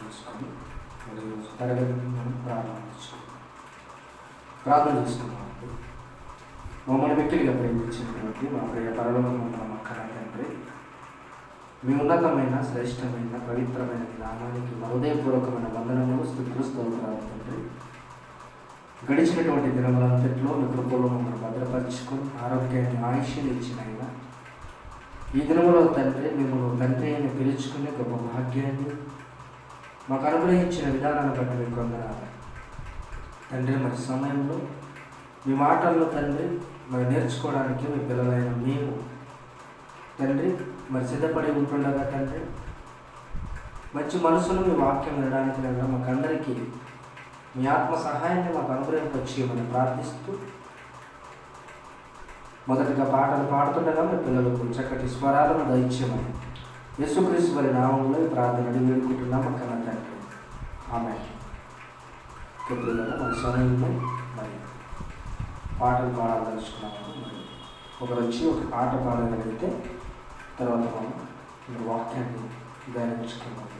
తీసుకొని మరి తరగతిని మనం ప్రారంభించుకుందాం ప్రార్థన చేసుకున్నాం మమ్మల్ని వ్యక్తిగా ప్రేమించినటువంటి మా ప్రియ పరలోకమున్న మా కన్న తండ్రి మీ ఉన్నతమైన శ్రేష్టమైన పవిత్రమైన మీ నామానికి హృదయపూర్వకమైన వందనములు స్థుతులు తండ్రి. గడిచినటువంటి దినములంతట్లో మీ కృపలో మమ్మల్ని భద్రపరుచుకొని ఆరోగ్యాన్ని ఆయుష్యం ఇచ్చిన అయినా ఈ దినములో తండ్రి మిమ్మల్ని తండ్రి అని పిలుచుకునే గొప్ప భాగ్యాన్ని మాకు అనుగ్రహించిన విధానాన్ని బట్టి మీకు వందనాలు. తండ్రి మరి సమయంలో మీ మాటల్లో తండ్రి మరి నేర్చుకోవడానికి మీ పిల్లలైన మేము తండ్రి మరి సిద్ధపడి ఉంటుండగా తండ్రి మంచి మనసును మీ వాక్యం వినడానికి లేదా మాకు అందరికీ మీ ఆత్మ సహాయాన్ని మాకు అనుగ్రహింపచేయమని ప్రార్థిస్తూ మొదటిగా పాటలు పాడుతుండగా మీ పిల్లలకు చక్కటి స్వరాలను దయచేయమని యేసుక్రీస్తు వారి నామంలో ఈ ప్రార్థన వేడుకుంటున్నాం. అక్కడ ఆమె ఇప్పుడు మన సమయంలో మరి పాటలు పాడాలనుకున్నాము మరి ఒకరు వచ్చి ఒక పాట పాడగలిగితే తర్వాత మనం వాక్యాన్ని ధ్యానించుకున్నాం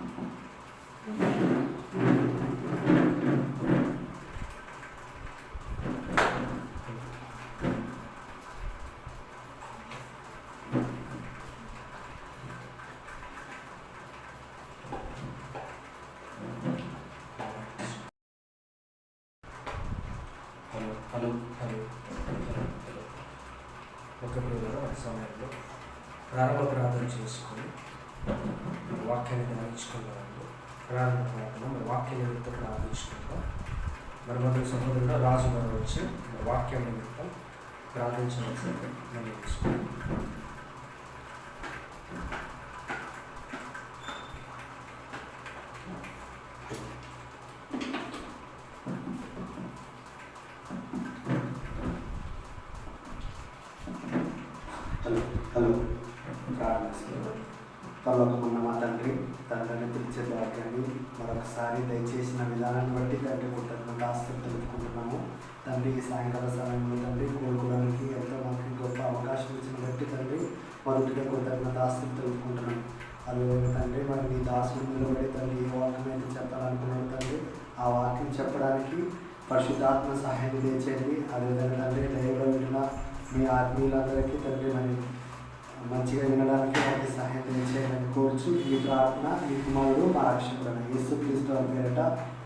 హలో హలో హలో ఒక సమయంలో ప్రారంభ ప్రార్థన చేసుకో వాక్యాన్ని ధ్యానించుకున్నాము ప్రారంభ ప్రార్థన మరి వాక్య నిమిత్తం ప్రార్థించుకుంటాం మరి మొదటి సహోదరుడు రాజు గారు వచ్చి మరి వాక్యం నిమిత్తం మనం తీసుకుంటాం హలో హలో. పర్వకమున్న మా తండ్రి? తండ్రిని పిలిచే భాగ్యాన్ని మరొకసారి దయచేసిన విధానాన్ని బట్టి తండ్రి కృతజ్ఞత ఆస్తి తెలుపుకుంటున్నాము. తండ్రి ఈ సాయంకాల సమయంలో తండ్రి కోరుకోవడానికి ఎంతో మాకు గొప్ప అవకాశం ఇచ్చిన బట్టి తండ్రి మొదటిగా కృతజ్ఞత ఆస్తి తెలుపుకుంటున్నాము. అదేవిధంగా తండ్రి మరి మీ దాసులు నిలబడి తండ్రి ఏ వాక్యం అయితే చెప్పాలనుకున్నాడు తండ్రి ఆ వాక్యం చెప్పడానికి పరిశుద్ధాత్మ సహాయం తెచ్చండి అదేవిధంగా తండ్రి దైవ విన్న మీ ఆత్మీయులందరికీ తండ్రి మరి మంచిగా వినడానికి వారికి సహాయం చేయాలని కోరుచు ఈ ప్రార్థన ఈ కుమారుడు మా రక్షకుడైన యేసు క్రీస్తు వారి పేరిట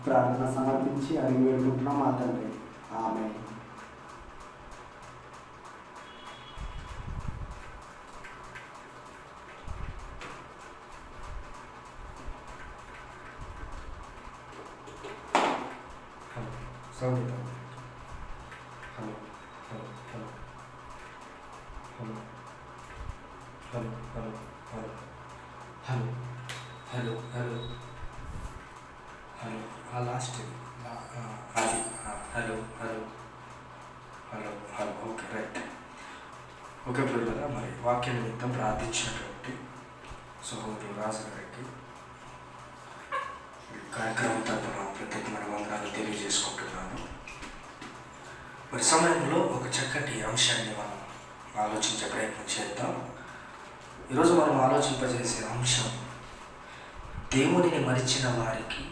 ప్రార్థన సమర్పించి అడిగి వేడుకుంటున్నాం మా తండ్రి. ఆమె సౌండ్ నిమిత్తం ప్రార్థించినటువంటి సహోదరు రాజు గారికి కార్యక్రమం తరపున ప్రత్యేకమైన వందనాలు తెలియజేసుకుంటున్నాను మరి సమయంలో ఒక చక్కటి అంశాన్ని మనం ఆలోచించే ప్రయత్నం చేద్దాం ఈరోజు మనం ఆలోచింపజేసే అంశం దేవునిని మరిచిన వారికి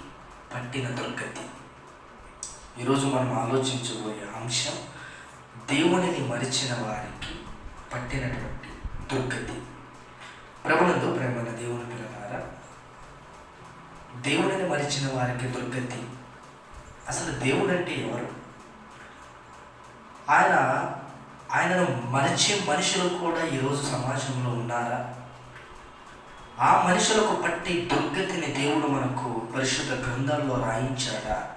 పట్టిన దుర్గతి ఈరోజు మనం ఆలోచించబోయే అంశం దేవునిని మరిచిన వారికి పట్టినటువంటి దుర్గతి. ప్రభునందు ప్రేమైన దేవుని పిల్లలారా దేవుడిని మరిచిన వారికి దుర్గతి. అసలు దేవుడు అంటే ఎవరు? ఆయన ఆయనను మరిచే మనుషులు కూడా ఈరోజు సమాజంలో ఉన్నారా? ఆ మనుషులకు పట్టి దుర్గతిని దేవుడు మనకు పరిశుద్ధ గ్రంథాల్లో రాయించాడా?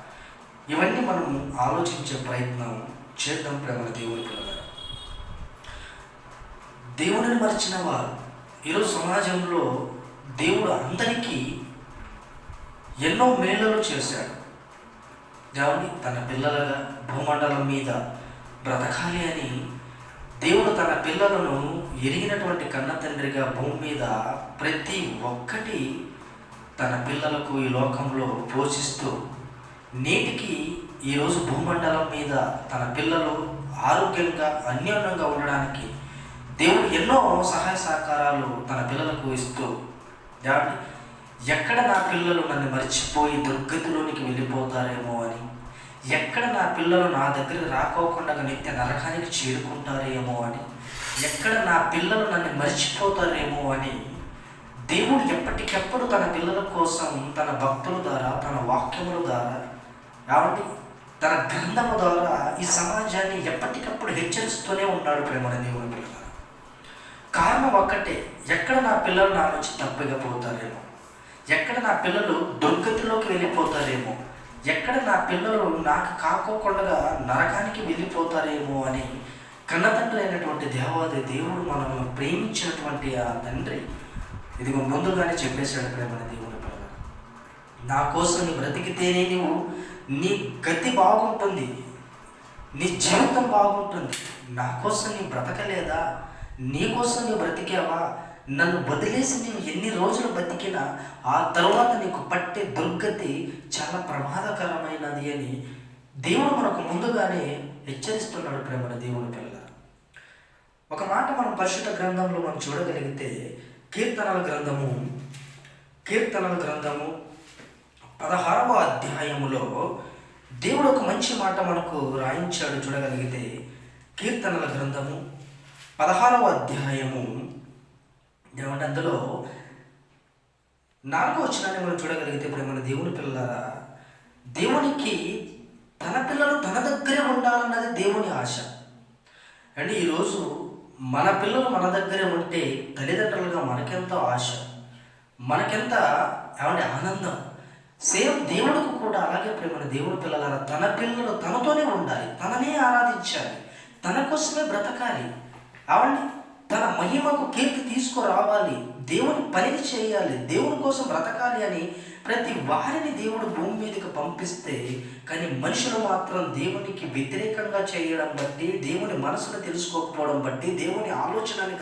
ఇవన్నీ మనం ఆలోచించే ప్రయత్నం చేద్దాం ప్రేమ దేవుని పిల్లగారు దేవుడిని మరిచిన వారు. ఈరోజు సమాజంలో దేవుడు అందరికీ ఎన్నో మేళలు చేశాడు. దేవుని తన పిల్లలుగా భూమండలం మీద బ్రతకాలి అని దేవుడు తన పిల్లలను ఎరిగినటువంటి కన్న తండ్రిగా భూమి మీద ప్రతి ఒక్కటి తన పిల్లలకు ఈ లోకంలో పోషిస్తూ నేటికి ఈరోజు భూమండలం మీద తన పిల్లలు ఆరోగ్యంగా అన్యోన్యంగా ఉండడానికి దేవుడు ఎన్నో సహాయ సహకారాలు తన పిల్లలకు ఇస్తూ దేవుడి ఎక్కడ నా పిల్లలు నన్ను మర్చిపోయి దుర్గతిలోనికి వెళ్ళిపోతారేమో అని ఎక్కడ నా పిల్లలు నా దగ్గర రాకోకుండా నిత్య నరకానికి చేరుకుంటారేమో అని ఎక్కడ నా పిల్లలు నన్ను మర్చిపోతారేమో అని దేవుడు ఎప్పటికెప్పుడు తన పిల్లల కోసం తన భక్తుల ద్వారా తన వాక్యముల ద్వారా కాబట్టి తన గ్రంథము ద్వారా ఈ సమాజాన్ని ఎప్పటికప్పుడు హెచ్చరిస్తూనే ఉన్నాడు ప్రేమ దేవుడు. కారణం ఒక్కటే ఎక్కడ నా పిల్లలు నా నుంచి తప్పిగా పోతారేమో ఎక్కడ నా పిల్లలు దుర్గతిలోకి వెళ్ళిపోతారేమో? ఎక్కడ నా పిల్లలు నాకు కాకోకుండా నరకానికి వెళ్ళిపోతారేమో అని కన్నతండ్రి అయినటువంటి దేవాది దేవుడు మనల్ని ప్రేమించినటువంటి ఆ తండ్రి ఇదిగో ముందుగానే చెప్పేశాడు ప్రేమన దేవుని పిల్లలు. నా కోసం బ్రతికితేనే నీవు నీ గతి బాగుంటుంది నీ జీవితం బాగుంటుంది. నా కోసం నీ బ్రతకలేదా? నీకోసం నువ్వు బ్రతికావా? నన్ను వదిలేసి నీవు ఎన్ని రోజులు బతికినా ఆ తర్వాత నీకు పట్టే దుర్గతి చాలా ప్రమాదకరమైనది అని దేవుడు మనకు ముందుగానే హెచ్చరిస్తున్నాడు ప్రేమల దేవుని పిల్ల ఒక మాట మనం పరిశుద్ధ గ్రంథంలో మనం చూడగలిగితే కీర్తనల గ్రంథము కీర్తనల గ్రంథము పదహారవ అధ్యాయములో దేవుడు ఒక మంచి మాట మనకు రాయించాడు చూడగలిగితే కీర్తనల గ్రంథము పదహారవ అధ్యాయము. ఏమంటే అందులో నాలుగో వచ్చినాన్ని మనం చూడగలిగితే ఇప్పుడు మన దేవుని పిల్లలారా దేవునికి తన పిల్లలు తన దగ్గరే ఉండాలన్నది దేవుని ఆశ. అంటే ఈరోజు మన పిల్లలు మన దగ్గరే ఉంటే తల్లిదండ్రులుగా మనకెంతో ఆశ మనకెంత ఏమంటే ఆనందం. సేమ్ దేవుడికి కూడా అలాగే ప్రేమ దేవుడి పిల్లలారా తన పిల్లలు తనతోనే ఉండాలి తననే ఆరాధించాలి తన కోసమే బ్రతకాలి. ఆవిడ్ని తన మహిమకు కీర్తి తీసుకురావాలి. దేవుని పనిని చేయాలి. దేవుని కోసం బ్రతకాలి అని ప్రతి వారిని దేవుడు భూమి మీదకి పంపిస్తే కానీ మనుషులు మాత్రం దేవునికి వ్యతిరేకంగా చేయడం బట్టి దేవుని మనసును తెలుసుకోకపోవడం బట్టి దేవుని ఆలోచనని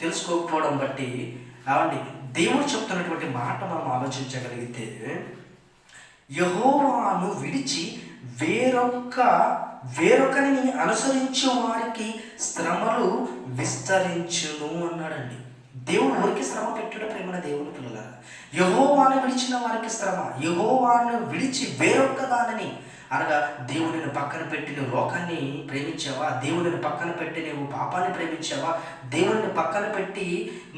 తెలుసుకోకపోవడం బట్టి అవండి దేవుడు చెప్తున్నటువంటి మాట మనం ఆలోచించగలిగితే యహోవాను విడిచి వేరొక వేరొకరిని అనుసరించే వారికి శ్రమలు విస్తరించును అన్నాడండి. దేవుడు ఎవరికి శ్రమ పెట్టడం ప్రేమన దేవుని పిల్లల యహోవాను విడిచిన వారికి శ్రమ యహోవాను విడిచి వేరొక్క దానిని అనగా దేవుడిని పక్కన పెట్టి నువ్వు లోకాన్ని ప్రేమించావా? దేవుడిని పక్కన పెట్టి నువ్వు పాపాన్ని ప్రేమించావా? దేవుడిని పక్కన పెట్టి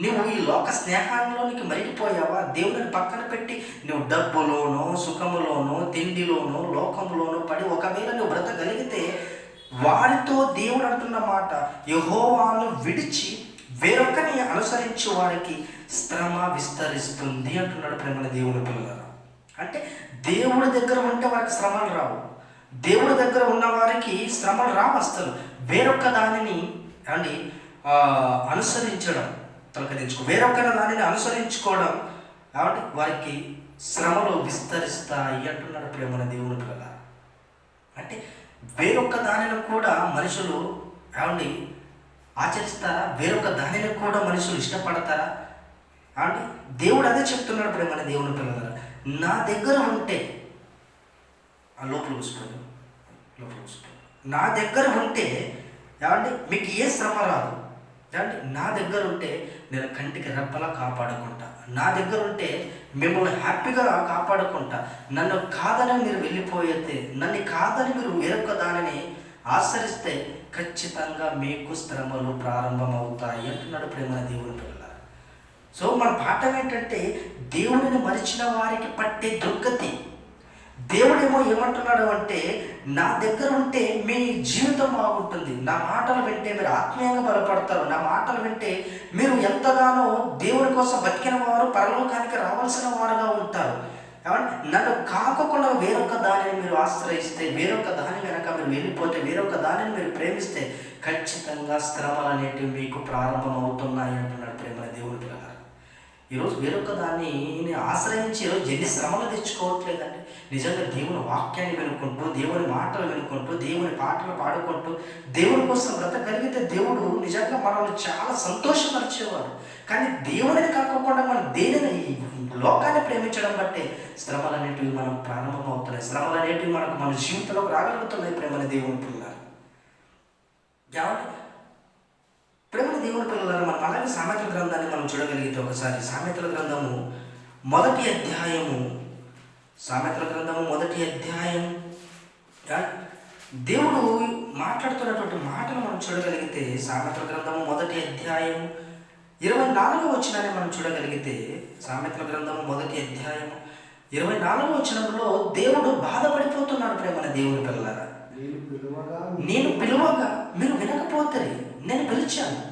నువ్వు ఈ లోక స్నేహాల్లోనికి మరిగిపోయావా? దేవుడిని పక్కన పెట్టి నువ్వు డబ్బులోనో సుఖములోనో తిండిలోనో లోకంలోనో పడి ఒకవేళ నువ్వు బ్రతకగలిగితే వారితో దేవుడు అంటున్న మాట యహోవాను విడిచి వేరొకరిని అనుసరించే వారికి శ్రమ విస్తరిస్తుంది అంటున్నాడు ప్రేమల దేవుని పిల్లలు అంటే దేవుడి దగ్గర ఉంటే వారికి శ్రమలు రావు. దేవుడి దగ్గర ఉన్న వారికి శ్రమలు రావు అసలు వేరొక దానిని అండి అనుసరించడం తొలకరించుకో వేరొక దానిని అనుసరించుకోవడం కాబట్టి వారికి శ్రమలు విస్తరిస్తాయి అంటున్నాడు ప్రేమన దేవుని పిల్లల అంటే వేరొక దానిని కూడా మనుషులు ఏమండి ఆచరిస్తారా? వేరొక దానిని కూడా మనుషులు ఇష్టపడతారా? అంటే దేవుడు అదే చెప్తున్నాడు ప్రేమ దేవుని పిల్లల నా దగ్గర ఉంటే. ఆ లోపల కూర్చోండి. లోపల కూర్చోండి. నా దగ్గర ఉంటే ఏమంటే మీకు ఏ శ్రమ రాదు. ఏమంటే నా దగ్గర ఉంటే నేను కంటికి రెప్పలా కాపాడుకుంటా. నా దగ్గర ఉంటే మిమ్మల్ని హ్యాపీగా కాపాడుకుంటా. నన్ను కాదని మీరు వెళ్ళిపోయితే నన్ను కాదని మీరు వేరొక దానిని ఆచరిస్తే ఖచ్చితంగా మీకు శ్రమలు ప్రారంభమవుతాయి అంటున్నాడు ప్రేమ దేవుని పిల్లలు సో మన పాఠం ఏంటంటే దేవుడిని మరిచిన వారికి పట్టే దుర్గతి. దేవుడేమో ఏమంటున్నాడు అంటే నా దగ్గర ఉంటే మీ జీవితం బాగుంటుంది. నా మాటలు వింటే మీరు ఆత్మీయంగా బలపడతారు. నా మాటలు వింటే మీరు ఎంతగానో దేవుడి కోసం బతికిన వారు పరలోకానికి రావాల్సిన వారుగా ఉంటారు. ఏమంటే నన్ను కాకుండా వేరొక దానిని మీరు ఆశ్రయిస్తే వేరొక దాని కనుక మీరు వెళ్ళిపోతే వేరొక దానిని మీరు ప్రేమిస్తే ఖచ్చితంగా శ్రమలు అనేటివి మీకు ప్రారంభమవుతున్నాయి అంటున్నాడు ప్రేమ దేవుడు. ఈరోజు వేరొక దాన్ని ఆశ్రయించి ఈరోజు ఎన్ని శ్రమలు తెచ్చుకోవట్లేదండి. నిజంగా దేవుని వాక్యాన్ని వినుకుంటూ దేవుని మాటలు వినుకుంటూ దేవుని పాటలు పాడుకుంటూ దేవుని కోసం బ్రతకగలిగితే దేవుడు నిజంగా మనల్ని చాలా సంతోషపరిచేవాడు. కానీ దేవుడిని కాకుండా మనం దేనిని లోకాన్ని ప్రేమించడం బట్టే శ్రమలు అనేటివి మనం ప్రారంభమవుతున్నాయి. శ్రమలు అనేటివి మనకు మన జీవితంలో రాగలుగుతున్నాయి ప్రేమని దేవుని పిల్లలు. కాబట్టి ప్రేమ దేవుని పిల్లలను మనం అలాగే సామెతల గ్రంథాన్ని మనం చూడగలిగితే ఒకసారి. సామెతల గ్రంథము మొదటి అధ్యాయము. సామెతల గ్రంథము మొదటి అధ్యాయం. దేవుడు మాట్లాడుతున్నటువంటి మాటలు మనం చూడగలిగితే సామెతల గ్రంథము మొదటి అధ్యాయం ఇరవై నాలుగో వచ్చినాన్ని మనం చూడగలిగితే సామెతల గ్రంథము మొదటి అధ్యాయం ఇరవై నాలుగో వచనంలో దేవుడు బాధపడిపోతున్నాడు ప్రేమన దేవుని పిల్లలారా. నేను పిలువగా మీరు వినకపోతే నేను పిలిచాను.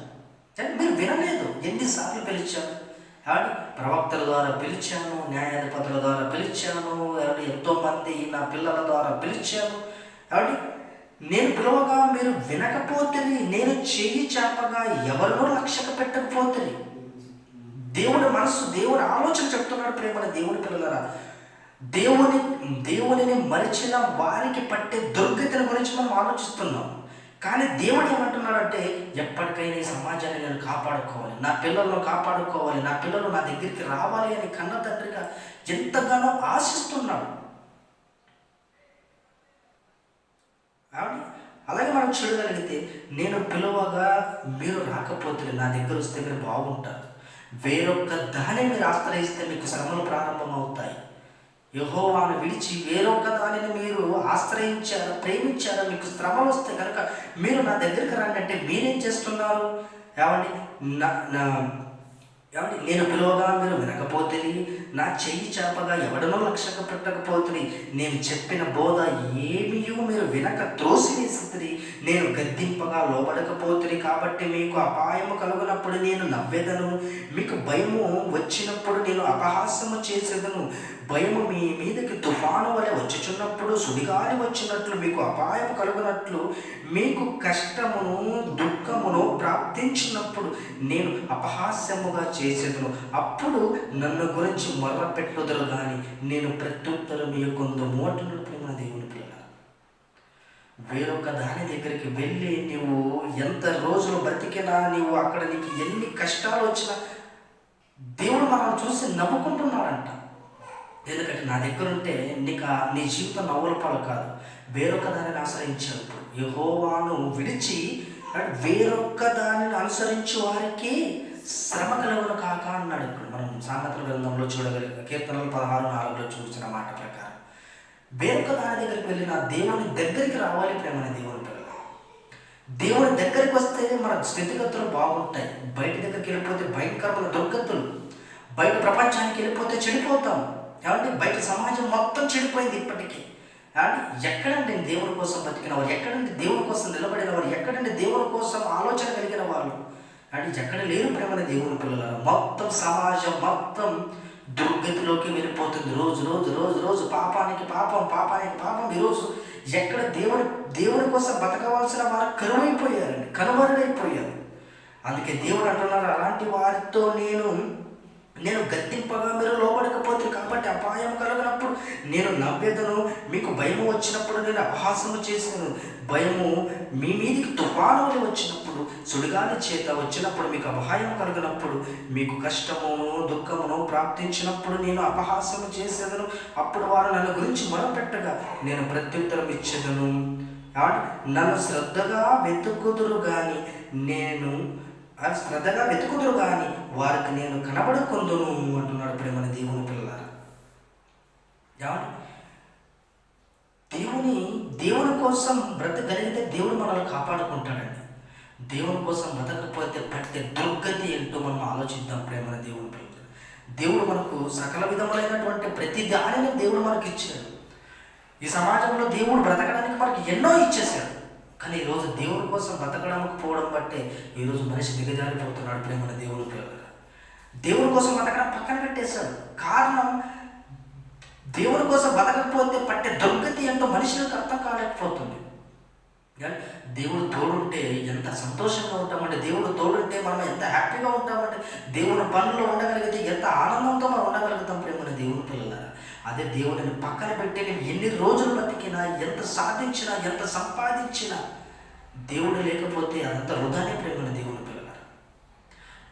కానీ మీరు వినలేదు. ఎన్నిసార్లు పిలిచాను ఏమండి? ప్రవక్తల ద్వారా పిలిచాను న్యాయాధిపతుల ద్వారా పిలిచాను ఏమండి? ఎంతో మంది నా పిల్లల ద్వారా పిలిచాను. కాబట్టి నేను పిలవగా మీరు వినకపోతే నేను చేయి చాపగా ఎవరినో లక్ష్యక పెట్టకపోతే దేవుడి మనసు దేవుడి ఆలోచన చెప్తున్నాడు ప్రేమ దేవుడి పిల్లలరా. దేవుని దేవునిని మరిచిన వారికి పట్టే దుర్గతిని గురించి మనం ఆలోచిస్తున్నాం. కానీ దేవుడు ఏమంటున్నాడంటే ఎప్పటికైనా ఈ సమాజాన్ని నేను కాపాడుకోవాలి. నా పిల్లలను కాపాడుకోవాలి. నా పిల్లలు నా దగ్గరికి రావాలి అని కన్న తండ్రిగా ఎంతగానో ఆశిస్తున్నాడు. అలాగే మనం చూడగలిగితే నేను పిలువగా మీరు రాకపోతే నా దగ్గర వస్తే మీరు బాగుంటారు. వేరొక దాన్ని మీరు ఆశ్రయిస్తే మీకు శ్రమలు ప్రారంభమవుతాయి. యహోవాను విడిచి వేరొక దానిని మీరు ఆశ్రయించారు ప్రేమించారు మీకు శ్రమలు వస్తే కనుక మీరు నా దగ్గరికి రండి అంటే మీరేం చేస్తున్నారు? ఏమండి? నా కాబట్టి నేను పిలువగా మీరు వినకపోతుంది నా చెయ్యి చేపగా ఎవడనో లక్ష్యక పెట్టకపోతుంది నేను చెప్పిన బోధ ఏమియో మీరు వినక త్రోసివేస్తుంది నేను గద్దింపగా లోబడకపోతుంది కాబట్టి మీకు అపాయము కలుగునప్పుడు నేను నవ్వెదను మీకు భయము వచ్చినప్పుడు నేను అపహాస్యము చేసేదను భయము మీ మీదకి తుఫాను వలె వచ్చుచున్నప్పుడు సుడిగాలి వచ్చినట్లు మీకు అపాయం కలుగునట్లు మీకు కష్టమును దుఃఖమును ప్రాప్తించినప్పుడు నేను అపహాస్యముగా చేసేదను. అప్పుడు నన్ను గురించి మర్ర పెట్టుదరు కానీ నేను ప్రత్యుత్తరం కొంత మోటను ప్రేమ దేవుని పిల్ల వేరొక దాని దగ్గరికి వెళ్ళి నువ్వు ఎంత రోజులు బ్రతికినా నీవు అక్కడ నీకు ఎన్ని కష్టాలు వచ్చినా దేవుడు మనం చూసి నవ్వుకుంటున్నాడంట. ఎందుకంటే నా దగ్గర ఉంటే నీకు నీ జీవితం నవ్వుల పాలు కాదు. వేరొక దానిని ఆశ్రయించావు ఇప్పుడు. యహోవాను విడిచి వేరొక దానిని అనుసరించే వారికి శ్రమ కలుగును కాక అన్నాడు ఇప్పుడు మనం సామెతల గ్రంథంలో చూడగలిగే కీర్తనలు పదహారు నాలుగులో చూసిన మాట ప్రకారం. వేరొక దాని దగ్గరికి వెళ్ళిన దేవుని దగ్గరికి రావాలి ప్రేమ దేవుని పిల్లలు దేవుని దగ్గరికి వస్తే మన స్థితిగతులు బాగుంటాయి. బయట దగ్గరికి వెళ్ళిపోతే భయంకరమైన దుర్గతులు. బయట ప్రపంచానికి వెళ్ళిపోతే చెడిపోతాం. ఏమంటే బయట సమాజం మొత్తం చెడిపోయింది ఇప్పటికీ. కాబట్టి ఎక్కడండి దేవుని కోసం బతికిన వారు? ఎక్కడండి దేవుని కోసం నిలబడిన వారు? ఎక్కడండి దేవుని కోసం ఆలోచన కలిగిన వాళ్ళు? అంటే ఎక్కడ లేరు ప్రేమని దేవుని పిల్లలు మొత్తం సమాజం మొత్తం దుర్గతిలోకి వెళ్ళిపోతుంది. రోజు రోజు రోజు రోజు పాపానికి పాపం పాపానికి పాపం. ఈరోజు ఎక్కడ దేవుని దేవుని కోసం బతకవలసిన వారు కరువైపోయారండి కనుమరుగైపోయారు. అందుకే దేవుడు అంటున్నారు అలాంటి వారితో నేను నేను గద్దింపగా మీరు లోబడకపోతే కాబట్టి అపాయం కలగనప్పుడు నేను నవ్వేదను మీకు భయము వచ్చినప్పుడు నేను అపహాసము చేసాను భయము మీ మీదికి తుఫానులు వచ్చినప్పుడు సుడిగాలి చేత వచ్చినప్పుడు మీకు అపాయం కలిగినప్పుడు మీకు కష్టమును దుఃఖమును ప్రాప్తించినప్పుడు నేను అపహాసము చేసేదను. అప్పుడు వారు నన్ను గురించి మొరపెట్టగా నేను ప్రత్యుత్తరం ఇచ్చేదను. నన్ను శ్రద్ధగా వెతుకుదురు కానీ నేను శ్రద్ధగా వెతుకుదురు కానీ వారికి నేను కనబడుకుందును అంటున్నాడు ప్రేమన దేవుని పిల్లలారా. ఏమండి? దేవుని దేవుని కోసం బ్రతకగలిగితే దేవుడు మనల్ని కాపాడుకుంటాడండి. దేవుని కోసం బ్రతకపోతే పట్టే దుర్గతి ఏంటో మనం ఆలోచిద్దాం ప్రేమన దేవుని పిల్లలు దేవుడు మనకు సకల విధములైనటువంటి ప్రతి దానిని దేవుడు మనకి ఇచ్చాడు ఈ సమాజంలో దేవుడు బ్రతకడానికి మనకి ఎన్నో ఇచ్చేశాడు. కానీ ఈరోజు దేవుని కోసం బతకడానికి పోవడం బట్టే ఈరోజు మనిషి దిగజారిపోతున్నాడు ప్రేమ దేవుని పిల్లలు. దేవుని కోసం బతకడం పక్కన పెట్టేశాడు. కారణం దేవుని కోసం బతకకపోతే పట్టే దుర్గతి ఎంతో మనుషులకు అర్థం కాలేకపోతుంది. దేవుడు తోడుంటే ఎంత సంతోషంగా ఉంటామంటే దేవుడు తోడుంటే మనం ఎంత హ్యాపీగా ఉంటామంటే దేవుని పనులు ఉండగలిగితే ఎంత ఆనందంతో మనం ఉండగలుగుతాం ప్రేమ దేవుని పిల్లలారా. అదే దేవుడిని పక్కన పెట్టి నేను ఎన్ని రోజులు బతికినా ఎంత సాధించినా ఎంత సంపాదించినా దేవుడు లేకపోతే అదంతా వృధానే ప్రేమల దేవుని పిల్లలారా.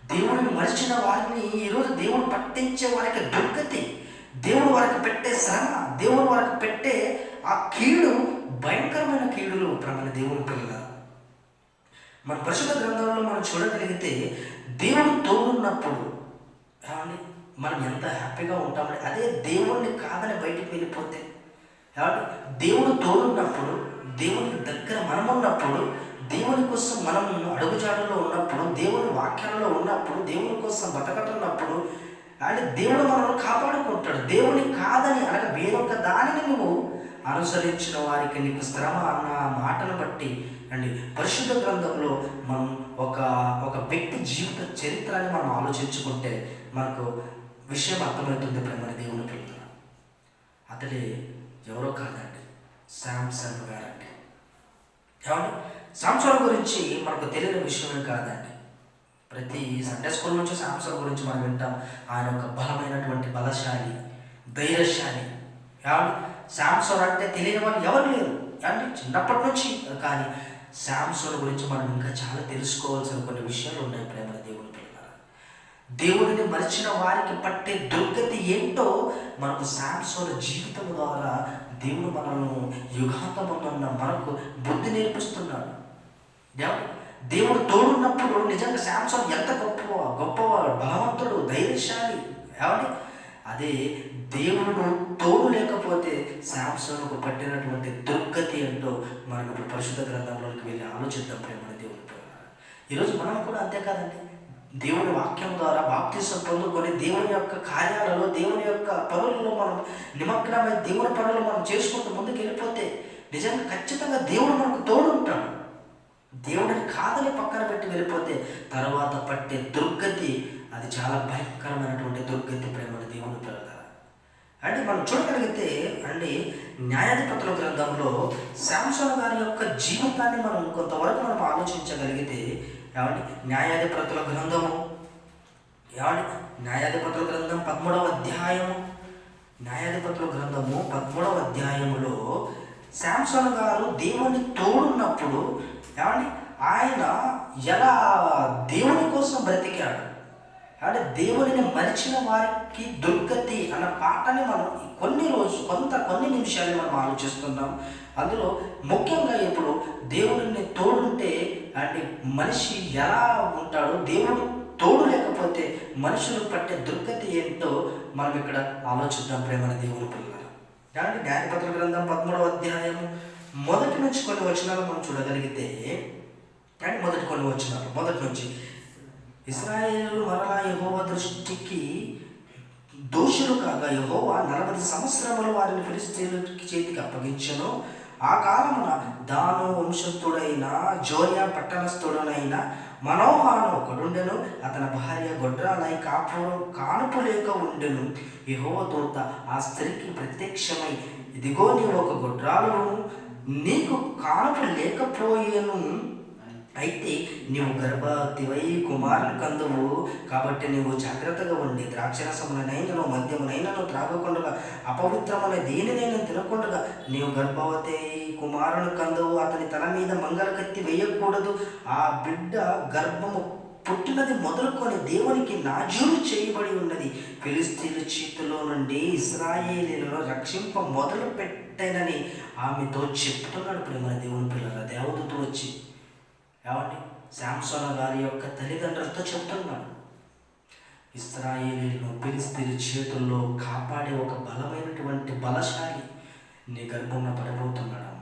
దేవుడిని మరిచిన వారిని ఈరోజు దేవుడు పట్టించే వారికి దుర్గతి దేవుడు వారికి పెట్టే శ్రమ దేవుడు వారికి పెట్టే ఆ కీడు భయంకరమైన కీడులు ప్రమణ దేవుని పిల్లల మన పరిశుద్ధ గ్రంథంలో మనం చూడగలిగితే దేవుడు తోడున్నప్పుడు ఏమండి? మనం ఎంత హ్యాపీగా ఉంటామంటే అదే దేవుణ్ణి కాదని బయటికి వెళ్ళిపోతే. కాబట్టి దేవుడు తోడున్నప్పుడు దేవునికి దగ్గర మనం ఉన్నప్పుడు దేవుని కోసం మనం అడుగుజాడలో ఉన్నప్పుడు దేవుని వాక్యాలలో ఉన్నప్పుడు దేవుని కోసం బతకటున్నప్పుడు అంటే దేవుడు మనల్ని కాపాడుకుంటాడు. దేవుని కాదని అనగా వేరొక దానిని నువ్వు అనుసరించిన వారికి నీకు శ్రమ అన్న మాటను బట్టి అండి పరిశుద్ధ గ్రంథంలో మనం ఒక ఒక వ్యక్తి జీవిత చరిత్రని మనం ఆలోచించుకుంటే మనకు విషయం అర్థమవుతుంది ప్రేమని దేవుని పిల్లలు. అతడే ఎవరో కాదండి శాంసన్ గారండి. ఏమండి? శాంసన్ గురించి మనకు తెలియని విషయమే కాదండి. ప్రతి సండే స్కూల్ నుంచి శాంసన్ గురించి మనం వింటాం. ఆయన ఒక బలమైనటువంటి బలశాలి ధైర్యశాలి. ఏమండి? శాంసన్ అంటే తెలియని వాళ్ళు ఎవరు లేరు. అంటే చిన్నప్పటి నుంచి. కానీ శాంసన్ గురించి మనం ఇంకా చాలా తెలుసుకోవాల్సిన కొన్ని విషయాలు ఉన్నాయి ప్రేమ దేవుని దేవుడిని మరిచిన వారికి పట్టే దుర్గతి ఏంటో మనకు శాంసోన్ జీవితం ద్వారా దేవుడు మనల్ని యుగాంతమున్న మనకు బుద్ధి నేర్పిస్తున్నాడు. దేవుడు తోడున్నప్పుడు నిజంగా శాంసన్ ఎంత గొప్ప గొప్పవాడు బలవంతుడు ధైర్యశాలి. ఏమండి? అదే దేవుడు తోడు లేకపోతే శాంసన్కు పట్టినటువంటి దుర్గతి ఏంటో మనకు ఇప్పుడు పరిశుద్ధ గ్రంథంలోకి వెళ్ళి ఆలోచిద్దాం ప్రేమ దేవుడితో ఈరోజు మనం కూడా అంతే కాదండి. దేవుని వాక్యం ద్వారా బాప్తీసం పొందుకొని దేవుని యొక్క కార్యాలలో దేవుని యొక్క పనులలో మనం నిమగ్నమై దేవుని పనులు మనం చేసుకుంటూ ముందుకు వెళ్ళిపోతే నిజంగా ఖచ్చితంగా దేవుడు మనకు తోడు ఉంటాడు. దేవుడిని కాదని పక్కన పెట్టి వెళ్ళిపోతే తర్వాత పట్టే దుర్గతి అది చాలా భయంకరమైనటువంటి దుర్గతి ప్రేమ దేవుని పిల్లల అంటే మనం చూడగలిగితే అండి న్యాయాధిపతుల గ్రంథంలో శాంసన్ గారి యొక్క జీవితాన్ని మనం కొంతవరకు మనం ఆలోచించగలిగితే ఏమండి? న్యాయాధిపతుల గ్రంథము. ఏమండి? న్యాయాధిపతుల గ్రంథం పదమూడవ అధ్యాయము. న్యాయాధిపతుల గ్రంథము పదమూడవ అధ్యాయములో శాంసన్ గారు దేవుని తోడున్నప్పుడు ఏమండి? ఆయన ఎలా దేవుని కోసం బ్రతికాడు? అంటే దేవునిని మరిచిన వారికి దుర్గతి అన్న పాటని మనం కొన్ని రోజు కొంత కొన్ని నిమిషాలు మనం ఆలోచిస్తున్నాం. అందులో ముఖ్యంగా ఇప్పుడు దేవుడిని తోడు అంటే మనిషి ఎలా ఉంటాడో దేవుడు తోడు లేకపోతే మనుషులు పట్టే దుర్గతి ఏంటో మనం ఇక్కడ ఆలోచిద్దాం ప్రేమన దేవుని పిల్లలు కానీ జ్ఞానపత్ర గ్రంథం పదమూడవ అధ్యాయం మొదటి నుంచి కొన్ని వచనాలు మనం చూడగలిగితే కానీ మొదటి కొన్ని వచనాలు మొదటి నుంచి. ఇస్రాయేలు మరలా యహోవ దృష్టికి దోషులు కాగా యహోవా నలభై సంవత్సరములు వారిని ఫిలిస్తీన్లకి చేతికి అప్పగించను. ఆ కాలమున దాను వంశస్థుడైన జోయా పట్టణస్థుడనైన మనోహాను ఒకడుండెను అతని భార్య గొడ్రాలై కాపు కానుపు లేక ఉండెను. యహోవ దూత ఆ స్త్రీకి ప్రత్యక్షమై ఇదిగో నీ ఒక గొడ్రాలను నీకు కానుపు లేకపోయేను. అయితే నీవు గర్భవతివై కుమారుని కందువు కాబట్టి నీవు జాగ్రత్తగా ఉండి ద్రాక్షరసములనైనను మద్యమునైనను త్రాగకుండా అపవిత్రమైన దేనినైనా తినకుండా నీవు గర్భవతి కుమారుని కందువు అతని తల మీద మంగళకత్తి వేయకూడదు. ఆ బిడ్డ గర్భము పుట్టినది మొదలుకొని దేవునికి నాజూరు చేయబడి ఉన్నది. ఫిలిస్తీన్ల చేతిలో నుండి ఇస్రాయేలీలలో రక్షింప మొదలు పెట్టానని ఆమెతో చెప్తున్నాడు ప్రేమ దేవుని పిల్లల. దేవదూత వచ్చి ఏమండి? శాంసోన గారి యొక్క తల్లిదండ్రులతో చెప్తున్నాడు ఇస్రాయేలీలను ఫిలిస్తీన్ చేతుల్లో కాపాడే ఒక బలమైనటువంటి బలశాలి నీ గర్భంలో పడబోతున్నాడమ్మ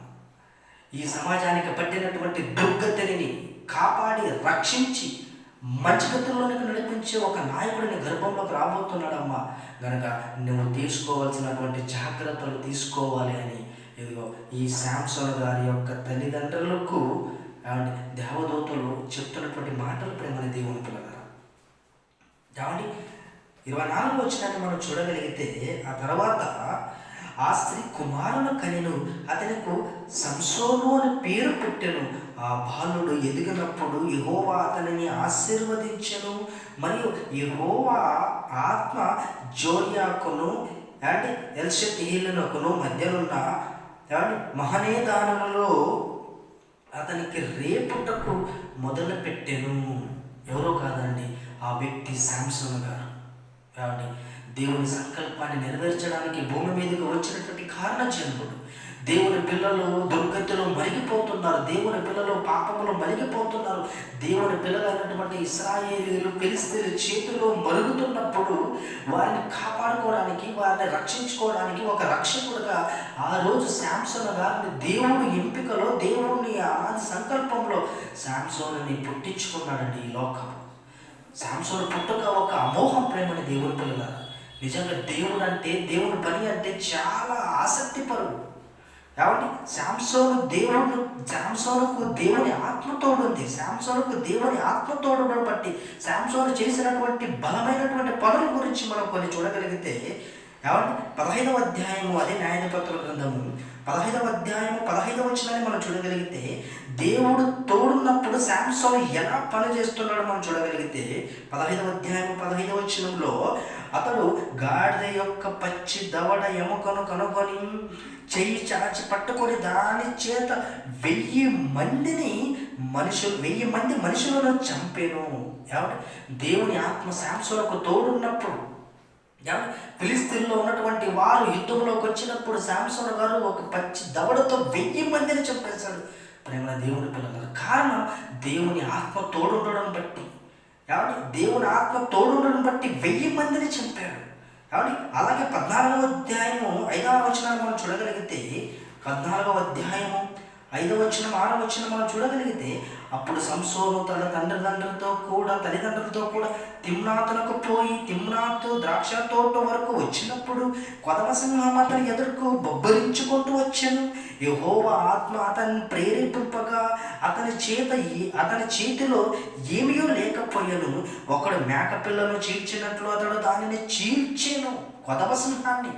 ఈ సమాజానికి పట్టినటువంటి దుర్గతిని కాపాడి రక్షించి మంచి గతుల్లోనికి నడిపించే ఒక నాయకుడిని గర్భంలోకి రాబోతున్నాడమ్మా గనక నువ్వు తీసుకోవాల్సినటువంటి జాగ్రత్తలు తీసుకోవాలి అని ఇదిగో ఈ శాంసన్ గారి యొక్క తల్లిదండ్రులకు ఏమండి చెప్తున్నటువంటి మాటలు ప్రేమని దేవుని పిల్లగారు కాబట్టి ఇరవై నాలుగు వచ్చినాక మనం చూడగలిగితే ఆ తర్వాత ఆ స్త్రీ కుమారును కనెను అతనికి సంసోను అని పేరు పెట్టెను. ఆ బాలుడు ఎదిగినప్పుడు యహోవా అతనిని ఆశీర్వదించెను. మరియు యహోవా ఆత్మ జోర్యాకును అంటే ఎల్షతీయులకును మధ్యనున్న ఏమండి? మహనేదానములో అతనికి రేపుటకు మొదలు పెట్టెను ఎవరో కాదండి ఆ వ్యక్తి శాంసన్ గారు. కాబట్టి దేవుని సంకల్పాన్ని నెరవేర్చడానికి భూమి మీదకి వచ్చినటువంటి కారణ జన్ముడు దేవుని పిల్లలు దుర్గతిలో మరిగిపోతున్నారు. దేవుని పిల్లలు పాపంలో మరిగిపోతున్నారు. దేవుని పిల్లలైనటువంటి ఇస్రాయేలీలు పిలిస్తే చేతిలో మరుగుతున్నప్పుడు వారిని కాపాడుకోవడానికి వారిని రక్షించుకోవడానికి ఒక రక్షకుడుగా ఆ రోజు శాంసన్ గారిని దేవుని ఎంపికలో దేవుని ఆ సంకల్పంలో శాంసోన్ని పుట్టించుకున్నాడండి ఈ లోకం. శాంసోన్ పుట్టుక ఒక అమోహం ప్రేమని దేవుని పిల్లల నిజంగా దేవుడు అంటే దేవుని పని అంటే చాలా ఆసక్తిపరుడు. కాబట్టి శాంసోను దేవుడు శాంసోనుకు దేవుని ఆత్మతోడుంది. శాంసోనుకు దేవుని ఆత్మతోడు బట్టి శాంసోను చేసినటువంటి బలమైనటువంటి పనుల గురించి మనం కొన్ని చూడగలిగితే కాబట్టి పదహైదవ అధ్యాయము అదే న్యాయపత్ర గ్రంథము. పదహైదవ అధ్యాయము పదహైదవ వచనాన్ని మనం చూడగలిగితే దేవుడు తోడున్నప్పుడు శాంసోన్ ఎలా పని చేస్తున్నాడో మనం చూడగలిగితే పదహైదవ అధ్యాయము పదహైదవ వచ్చినంలో అతడు గాడిద యొక్క పచ్చి దవడ ఎముకను కనుగొని చెయ్యి చాచి పట్టుకొని దాని చేత వెయ్యి మందిని మనుషులు వెయ్యి మంది మనుషులను చంపేను. ఏమంటే దేవుని ఆత్మ శాంసోలకు తోడున్నప్పుడు ఫిలిస్తీన్లో ఉన్నటువంటి వారు యుద్ధంలోకి వచ్చినప్పుడు శాంసోన్ గారు ఒక పచ్చి దవడతో వెయ్యి మందిని చంపేశాడు ప్రేమ దేవుని పిల్లలు కారణం దేవుని ఆత్మ తోడుండడం బట్టి. కాబట్టి దేవుని ఆత్మ తోడుండడం బట్టి వెయ్యి మందిని చంపాడు. కాబట్టి అలాగే పద్నాలుగవ అధ్యాయము ఐదవ వచనాన్ని మనం చూడగలిగితే పద్నాలుగవ అధ్యాయము ఐదవ వచనం ఆరవ వచనం మనం చూడగలిగితే అప్పుడు సంసోను తన తండ్రిదండ్రులతో కూడా తల్లిదండ్రులతో కూడా తిమ్నాతునకు పోయి తిమ్నాతు ద్రాక్ష తోట వరకు వచ్చినప్పుడు కొదమ సింహం అతని ఎదుర్కొ బొబ్బరించుకుంటూ వచ్చాను. యహోవ ఆత్మ అతన్ని ప్రేరేపింపగా అతని చేత అతని చేతిలో ఏమీయో లేకపోయాను. ఒకడు మేకపిల్లను చీల్చినట్లు అతడు దానిని చీల్చాను కొదవ సింహాన్ని.